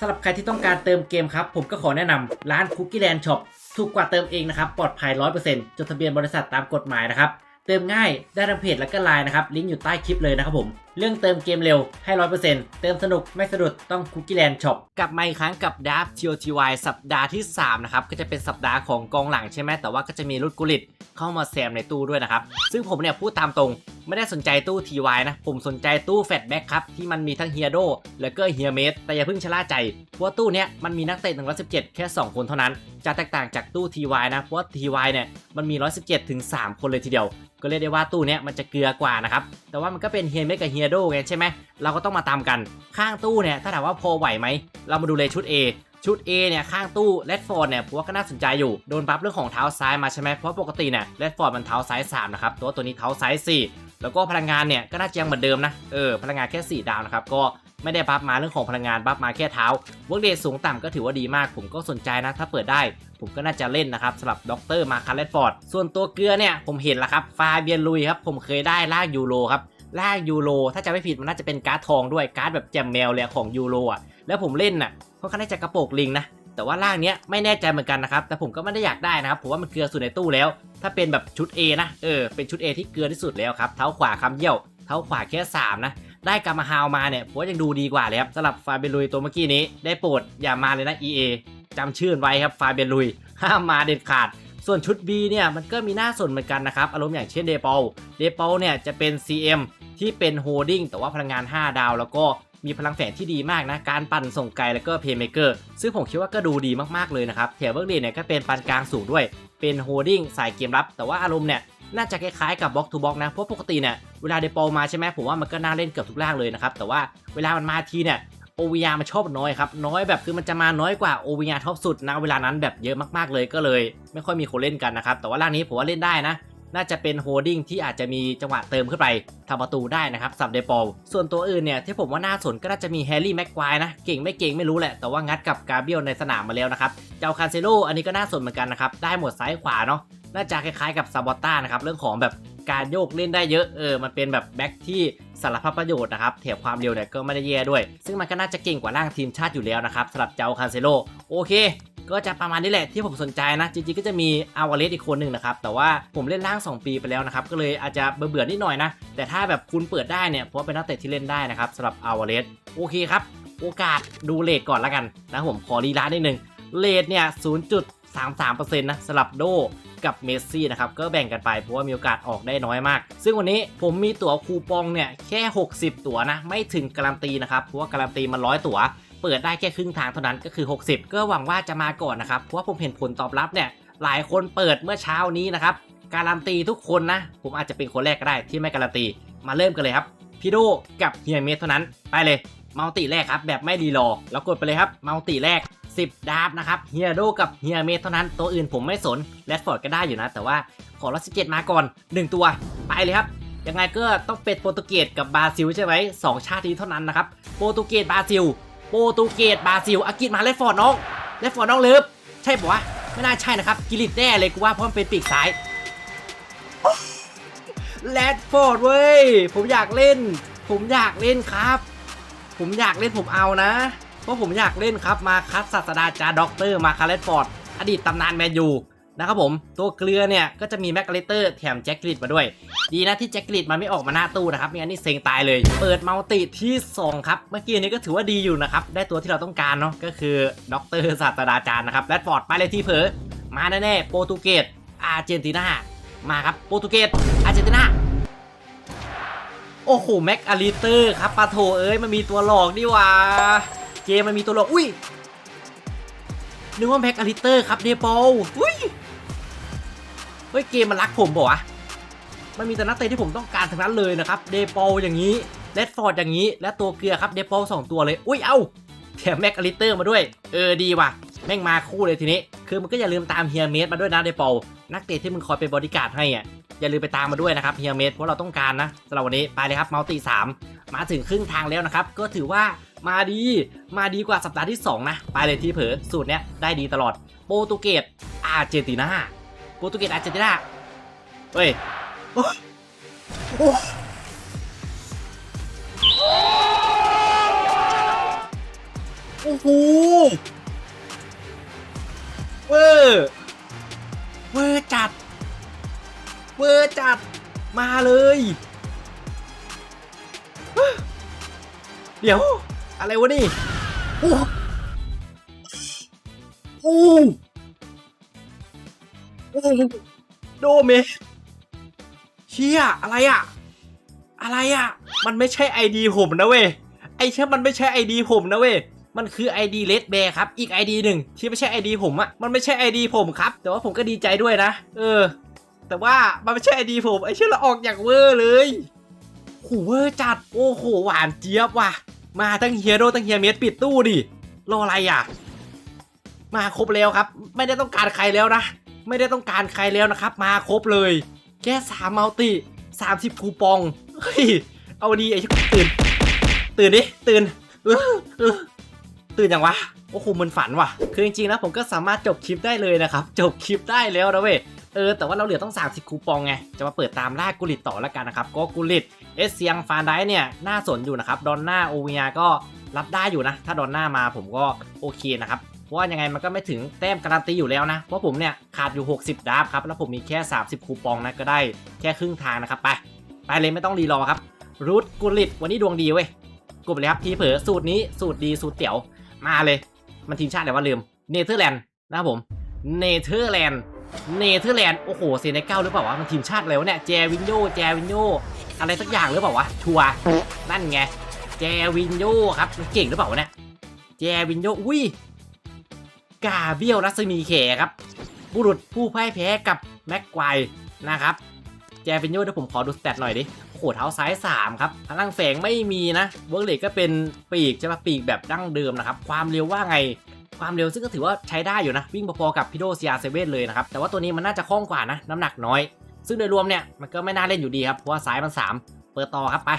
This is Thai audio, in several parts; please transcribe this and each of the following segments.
สำหรับใครที่ต้องการเติมเกมครับ ผมก็ขอแนะนำร้าน Cookie Land Shop ถูกกว่าเติมเองนะครับ ปลอดภัย 100%จดทะเบียนบริษัทตามกฎหมายนะครับ เติมง่ายได้ทั้งเพจและก็ไลน์นะครับ ลิงก์อยู่ใต้คลิปเลยนะครับผม เรื่องเติมเกมเร็วให้100%เปอร์เซ็นติมสนุกไม่สะดุดต้อง Cookie Land Shop กลับมาอีกครั้งกับ d a f TOTY สัปดาห์ที่ 3 นะครับ ก็จะเป็นสัปดาห์ของกองหลังใช่ไหมแต่ว่าก็จะมีรุดกุลิตเข้ามาแซมในตู้ด้วยนะครับ ซึ่งผมเนี่ยพูดตามตรง ไม่ได้สนใจตู้ TY นะ ผมสนใจตู้แฟตแบ็กครับ ที่มันมีทั้งเฮียโดแล้วก็เฮียเมสแต่อย่าเพิ่งชะล่าใจเพราะว่าตู้เนี้ยมันมีนักเตะ117 แค่ 2 คนเท่านั้น จะแตกต่างจากตู้ TY นะเพราะว่า TY เนี่ยมันมี 117ถึง3คนเลยทีเดียว ก็เรียกได้ว่าตู้เนี้ยมันจะเกลือกว่านะครับแต่ว่ามันก็เป็นเฮียเมสกับเฮียโดไงใช่ไหมเราก็ต้องมาตามกันข้างตู้เนี่ยถ้าถามว่าพอไหวไหมเรามาดูเลยชุด A ชุด A เนี่ยข้างตู้เลดฟอร์ดเนี่ยผมว่าก็น่าสนใจอยู่ โดนบัฟเรื่องของเท้าซ้ายมาใช่ไหมเพราะปกติเนี่ยเลดฟอร์ดมันเท้าซ้าย 3 นะครับ ตัวตัวนี้เท้าซ้าย 4 แล้วก็พลังงานเนี่ยก็น่าจะยังเหมือนเดิมนะ เออ พลังงานแค่ 4 ดาวนะครับ ก็ไม่ได้บัฟมาเรื่องของพลังงานบัฟมาแค่เท้าเวิร์กเดสูงต่ำก็ถือว่าดีมาก ผมก็สนใจนะ ถ้าเปิดได้ ผมก็น่าจะเล่นนะครับสำหรับด็อกเตอร์มาคาร์เลตฟอร์ดส่วนตัวเกลือเนี่ยผมเห็นแล้วครับฟาเบียนลุยครับผมเคยได้ลากยูโรครับ ลากยูโรถ้าจะไม่ผิดมันน่าจะเป็นการ์ดทองด้วยการ์ดแบบแจมแมวเลยของยูโรอะแล้วผมเล่นน่ะค่อนข้างจะกระโปรงลิงนะแต่ว่าล่างเนี้ยไม่แน่ใจเหมือนกันนะครับ แต่ผมก็ไม่ได้อยากได้นะครับ ผมว่ามันเกลือสุดในตู้แล้ว ถ้าเป็นแบบชุด A นะ เออ เป็นชุด A ที่เกลือที่สุดแล้วครับ เท้าขวาคำเยี่ยว เท้าขวาแค่3นะ ได้กามาฮาวมาเนี่ย ผมว่ายังดูดีกว่าเลยครับสำหรับฟาเบลุยตัวเมื่อกี้นี้ ได้โปรดอย่ามาเลยนะ EA จำชื่อไว้ครับ ฟาเบลุย ห้ามมาเด็ดขาด ส่วนชุด B เนี่ย มันก็มีหน่าสนเหมือนกันนะครับ อารมณ์อย่างเช่นเดปอลเดปอลเนี่ยจะเป็น CM ที่เป็นโฮดดิ้งแต่ว่าพลังงาน 5 ดาว แล้วก็มีพลังแฝงที่ดีมากนะ การปั่นส่งไกลแล้วก็เพย์เมเกอร์ซึ่งผมคิดว่าก็ดูดีมากๆเลยนะครับแถวเวิร์กเดย์เนี่ยก็เป็นปานกลางสูงด้วย เป็นโฮดดิ้งสายเกมรับ แต่ว่าอารมณ์เนี่ยน่าจะคล้ายๆกับบล็อกทูบล็อกนะ เพราะปกติเนี่ยเวลาเดปอลมาใช่ไหมผมว่ามันก็น่าเล่นเกือบทุกล่างเลยนะครับ แต่ว่าเวลามันมาทีเนี่ย OVR มันชอบน้อยครับ น้อยแบบคือมันจะมาน้อยกว่า OVR ท็อปสุดนะเวลานั้นแบบเยอะมากๆเลยก็เลย ไม่ค่อยมีคนเล่นกันนะครับ แต่ว่าล่างนี้ผมว่าเล่นได้นะ น่าจะเป็นโฮดิ้งที่อาจจะมีจังหวะเติมขึ้นไปทำประตูได้นะครับสับเดปอลส่วนตัวอื่นเนี่ยที่ผมว่าน่าสนก็น่าจะมีแฮร์รี่แม็กควายนะเก่งไม่เก่งไม่รู้แหละ แต่ว่างัดกับกาเบียลในสนามมาแล้วนะครับเจ้าคานเซโลอันนี้ก็น่าสนเหมือนกันนะครับได้หมดซ้ายขวาเนาะน่าจะคล้ายๆกับซาบอต้านะครับเรื่องของแบบการโยกเล่นได้เยอะเออมันเป็นแบบแบ็คที่สารพัดประโยชน์นะครับแถมความเร็วเนี่ยก็ไม่ได้แย่ด้วย ซึ่งมันก็น่าจะเก่งกว่าร่างทีมชาติอยู่แล้วนะครับสำหรับเจ้าคานเซโลโอเค ก็จะประมาณนี้แหละที่ผมสนใจนะจริงๆก็จะมีอาวาเลสอีกคนหนึ่งนะครับแต่ว่าผมเล่นร่าง 2 ปีไปแล้วนะครับก็เลยอาจจะเบื่อๆนิดหน่อยนะแต่ถ้าแบบคุณเปิดได้เนี่ยเพราะว่าเป็นนักเตะที่เล่นได้นะครับสำหรับอาวาเลสโอเคครับโอกาสดูเลทก่อนละกันนะผมขอรีลานิดนึงเลทเนี่ย 0.33%นะสำหรับโดกับเมสซี่นะครับ ก็แบ่งกันไปเพราะว่ามีโอกาสออกได้น้อยมาก ซึ่งวันนี้ผมมีตั๋วคูปองเนี่ย แค่ 60 ตั๋วนะ ไม่ถึงการันตีนะครับ เพราะว่าการันตีมันร้อยตั๋ว เปิดได้แค่ครึ่งทางเท่านั้นก็คือ 60 ก็หวังว่าจะมาก่อนนะครับ เพราะว่าผมเห็นผลตอบรับเนี่ยหลายคนเปิดเมื่อเช้านี้นะครับ การันตีทุกคนนะ ผมอาจจะเป็นคนแรกก็ได้ที่ไม่การันตี มาเริ่มกันเลยครับพี่โดกับเฮียเมสเท่านั้นไปเลยมัลติแรกครับแบบไม่รีรอแล้วกดไปเลยครับมัลติแรก 10 ดาบนะครับเฮียโดกับเฮียเมสเท่านั้น ตัวอื่นผมไม่สนแรดฟอร์ดก็ได้อยู่นะ แต่ว่าขอรอสิบเจ็ดมาก่อน 1 ตัว ไปเลยครับ ยังไงก็ต้องเป็นโปรตุเกสกับบราซิลใช่ไหมสองชาตินี้เท่านั้นนะครับโปรตุเกสบราซิล โปรตุเกสบราซิลอากิดมาแรดฟอร์ดน้องแรดฟอร์ดน้องเลิฟใช่ปะวะไม่น่าใช่นะครับกิริตแน่เลยกูว่าเพราะมันเป็นปีกซ้ายแรดฟอร์ดเว้ยผมอยากเล่น ผมอยากเล่นครับ ผมอยากเล่นผมเอานะ เพราะผมอยากเล่นครับมาคัสศาสดาจาร์ด็อกเตอร์มาคาร์เลตฟอร์ดอดีตตำนานแมนยู นะครับผมตัวเกลือเนี่ยก็จะมีแมกกาเลเตอร์แถมแจ็คกริดมาด้วย ดีนะที่แจ็คกริดมันไม่ออกมาหน้าตู้นะครับไม่งั้นนี่เซ็งตายเลย เปิดมัลติที่ 2 ครับ เมื่อกี้นี้ก็ถือว่าดีอยู่นะครับ ได้ตัวที่เราต้องการเนาะก็คือด็อกเตอร์ศาสตราจารย์นะครับแรดฟอร์ดไปเลยที่เผลอมาแน่ๆโปรตุเกสอาร์เจนตินามาครับโปรตุเกสอาร์เจนตินาโอ้โหแม็กอาริเตอร์ครับปาโถเอ้ยมันมีตัวหลอกนี่ว่าเกมมันมีตัวหลอกอุ้ยนึกว่าแม็กอาริเตอร์ครับเดปอลอุ้ย เฮ้ยเกมมันรักผมบอกวะมันมีแต่นักเตะที่ผมต้องการทั้งนั้นเลยนะครับ เดปอลอย่างนี้เลดฟอร์ดอย่างนี้ และตัวเกลือครับ เดปอลสองตัวเลย อุ้ย เอ้าแถมแม็กอาริเตอร์มาด้วย เออ ดีว่ะ แม่งมาคู่เลยทีนี้ คือมันก็อย่าลืมตามเฮียเมสมาด้วยนะเดปอลนักเตะที่มึงคอยเป็นบอดี้การ์ดให้อะ อย่าลืมไปตามมาด้วยนะครับเฮียเมดเพราะเราต้องการนะสำหรับวันนี้ ไปเลยครับมัลติสามมาถึงครึ่งทางแล้วนะครับ ก็ถือว่ามาดี มาดีกว่าสัปดาห์ที่ 2 นะ ไปเลยที่เผลอสูตรเนี้ยได้ดีตลอด โปรตุเกสอาร์เจนตินา โปรตุเกสอาร์เจนตินาเฮ้ยโอ้โอ้โอ้โหเวอร์เวอร์จัด เวอร์จัด มาเลย เดี๋ยว อะไรวะนี่ โอ้โหโอ้ โหโดเมเชี่ยอะไรอะอะไรอะมันไม่ใช่ไอดีผมนะเว้ยไอเช่ยมันไม่ใช่ไอดีผมนะเว้ยมันคือ ID Red Bear ครับ อีก ID หนึ่งที่ไม่ใช่ ID ผมอะมันไม่ใช่ ID ผมครับ แต่ว่าผมก็ดีใจด้วยนะ เออ แต่ว่ามันไม่ใช่ ID ผมไอเช่ยเราออกอย่างเวอร์เลยโหเวอร์จัด โอ้โห หวานเจี๊ยบว่ะ มาตั้งเฮียโดตั้งเฮียเมดปิดตู้ดิ รออะไรอะ มาครบแล้วครับ ไม่ได้ต้องการใครแล้วนะ ไม่ได้ต้องการใครแล้วนะครับ มาครบเลย แค่สามมัลติสามสิบคูปอง เฮ้ย เอาดีไอ้ตื่น ตื่นดิ ตื่นเออตื่นยังวะ โอ้โหมันฝันว่ะ คือจริงๆนะผมก็สามารถจบคลิปได้เลยนะครับ จบคลิปได้แล้วนะเว้ยเออแต่ว่าเราเหลือต้อง 30 คูปองไง จะมาเปิดตามล่ากุลิตต่อแล้วกันนะครับ ก็กุลิตเอสเซียงฟานไดเนี่ย น่าสนอยู่นะครับ ดอนน่าโอเวียก็รับได้อยู่นะ ถ้าดอนน่ามาผมก็โอเคนะครับ เพราะว่ายังไงมันก็ไม่ถึงแต้มการันตีอยู่แล้วนะเพราะผมเนี่ยขาดอยู่ 60ดาบครับแล้วผมมีแค่ 30 คูปองนะก็ได้แค่ครึ่งทางนะครับไปไปเลยไม่ต้องรีรอครับรูทกุลิตวันนี้ดวงดีเว้ยกดไปเลยครับทีเผลอสูตรนี้สูตรดีสูตรเตี๋ยวมาเลย มันทีมชาติอะไรวะลืมเนเธอร์แลนด์นะครับผมเนเธอร์แลนด์เนเธอร์แลนด์โอ้โหเซเนกัลหรือเปล่าวะมันทีมชาติอะไรวะเนี่ยแจวินโยแจวินโยอะไรสักอย่างหรือเปล่าวะชัวร์นั่นไงแจวินโยครับมันเก่งหรือเปล่าวะเนี่ยแจวินโยอุ้ย กาเบียวรัศมีเขครับ บุรุษผู้พ่ายแพ้กับแม็กไกวนะครับ แจวินโยเดี๋ยวผมขอดูสเตตหน่อยดิโอ้โหเท้าซ้าย 3 ครับ พลังแฝงไม่มีนะเวิร์กเลกก็เป็นปีกใช่ปะปีกแบบดั้งเดิมนะครับ ความเร็วว่าไงความเร็วซึ่งก็ถือว่าใช้ได้อยู่นะ วิ่งพอๆกับพิโดเซียเซเว่นเลยนะครับ แต่ว่าตัวนี้มันน่าจะคล่องกว่านะ น้ำหนักน้อย ซึ่งโดยรวมเนี่ย มันก็ไม่น่าเล่นอยู่ดีครับ เพราะว่าซ้ายมัน 3 เปิดต่อครับไป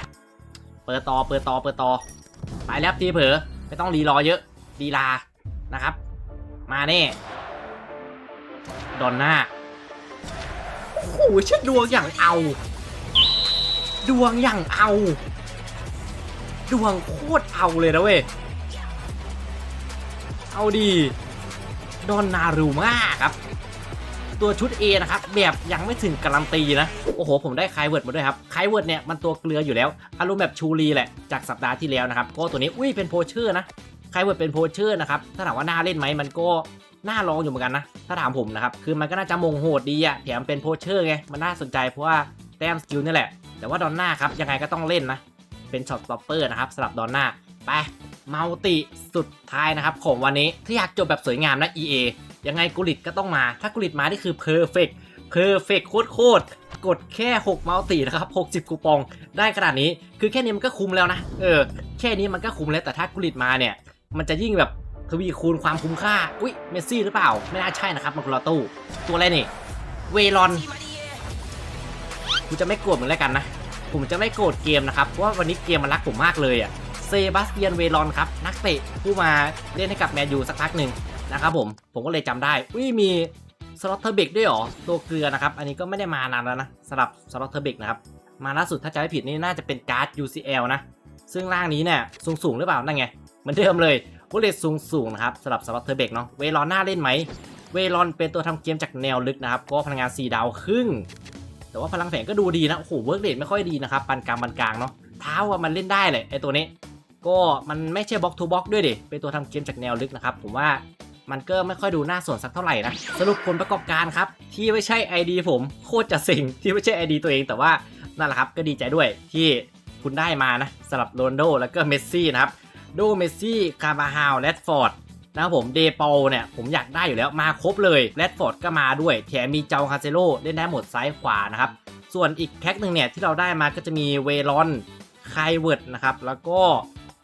เปิดต่อเปิดต่อเปิดต่อไปแล้วทีเผลอไม่ต้องรีรอเยอะดีลานะครับ มาแน่ดอนหน้าโอ้โหเช่นดวงอย่างเอา ดวงอย่างเอา ดวงโคตรเอาเลยนะเว้ย เอาดีดอนนารูมาครับ ตัวชุด A นะครับ แบบยังไม่ถึงการันตีนะ โอ้โห ผมได้คายเวิร์ดมาด้วยครับคายเวิร์ดเนี่ย มันตัวเกลืออยู่แล้ว อารมณ์แบบชูรีแหละ จากสัปดาห์ที่แล้วนะครับ ก็ตัวนี้ อุ้ยเป็นโพเชอร์นะ ใคายเวิร์ดเป็นโพเชอร์นะครับ ถ้าถามว่าน่าเล่นไหมมันก็น่าลองอยู่เหมือนกันนะ ถ้าถามผมนะครับ คือมันก็น่าจะมงโหดดีอะแถมเป็นโพเชอร์ไง มันน่าสนใจเพราะว่าแต้มสกิลนี่แหละ แต่ว่าดอนน่าครับ ยังไงก็ต้องเล่นนะ เป็นช็อตสต็อปเปอร์นะครับสำหรับดอนน่า ไปมัลติสุดท้ายนะครับของวันนี้ถ้าอยากจบแบบสวยงามนะ EA ยังไงกุลิตก็ต้องมา ถ้ากุลิตมานี่คือเพอร์เฟกเพอร์เฟกโคตรโคตรกดแค่ 6 มัลตินะครับ 60 คูปอง ได้ขนาดนี้ คือแค่นี้มันก็คุ้มแล้วนะ เออ แค่นี้มันก็คุ้มแล้ว แต่ถ้ากุลิตมาเนี่ย มันจะยิ่งแบบทวีคูณความคุ้มค่า อุ๊ยเมสซี่หรือเปล่า ไม่น่าใช่นะครับมันคนละตู้ตัวอะไรนี่ เวลอนกูจะไม่โกรธเหมือนแล้วกันนะ ผมจะไม่โกรธเกมนะครับ เพราะว่าวันนี้เกมมันรักผมมากเลยอะเซบาสเตียนเวลอนครับ นักเตะผู้มาเล่นให้กับแมนยูสักพักหนึ่งนะครับผม ผมก็เลยจำได้ อุ้ยมีสล็อตเทอร์เบกด้วยหรอ ตัวเกลือนะครับ อันนี้ก็ไม่ได้มานานแล้วนะสำหรับสล็อตเทอร์เบกนะครับ มาล่าสุดถ้าจำไม่ผิดนี่น่าจะเป็นการ์ด UCL นะ ซึ่งร่างนี้เนี่ยสูงๆหรือเปล่านั่นไง มือนเดิมเลยโวเลตสูงสูงๆนะครับสำหรับสล็อตเทอร์เบกเนาะเวลอนน่าเล่นไหม เวลอนเป็นตัวทำเกมจากแนวลึกนะครับ ก็พลังงาน 4 ดาวครึ่ง แต่ว่าพลังแฝงก็ดูดีนะ โอ้โหเวิร์กเดทไม่ค่อยดีนะครับปานกลางปานกลางเนาะเท้าว่ามันเล่นได้เลยไอตัวนี้ ก็มันไม่ใช่บล็อกทูบล็อกด้วยดิเป็นตัวทำเกมจากแนวลึกนะครับผมว่ามันก็ไม่ค่อยดูน่าสนสักเท่าไหร่นะ สรุปผลประกอบการครับ ที่ไม่ใช่ ID ผมโคตรจะเซ็งที่ไม่ใช่ ID ตัวเองแต่ว่านั่นแหละครับก็ดีใจด้วยที่คุณได้มานะสำหรับโรนโดแล้วก็เมสซี่นะครับ โดเมสซี่คาร์บาฮาวแรดฟอร์ดนะครับผมเดปอลเนี่ยผมอยากได้อยู่แล้วมาครบเลยแรดฟอร์ดก็มาด้วย แถมมีเจ้าคาเซโลเล่นได้หมดซ้ายขวานะครับ ส่วนอีกแพ็คหนึ่งเนี่ยที่เราได้มาก็จะมีเวลอนไคเวิร์ดนะครับแล้วก็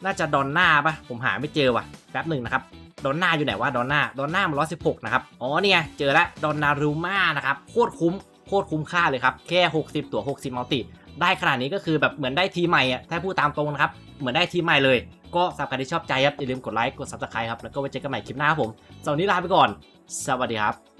น่าจะดอนน่าปะผมหาไม่เจอว่ะแป๊บหนึ่งนะครับดอนน่าอยู่ไหนวะดอนน่าดอนน่ามันร้อยสิบหกนะครับอ๋อเนี่ยเจอล้วดอนนารูมานะครับโคตรคุ้มโคตรคุ้มค่าเลยครับแค่ 60 ตัว 60มัลติได้ขนาดนี้ก็คือแบบเหมือนได้ทีใหม่อะถ้าพูดตามตรงนะครับเหมือนได้ทีใหม่เลย ก็สำหรับใครที่ชอบใจครับอย่าลืมกดไลค์กด subscribe ครับแล้วก็ไว้เจอกันใหม่คลิปหน้าครับผมสำหรับวันนี้ลาไปก่อน สวัสดีครับ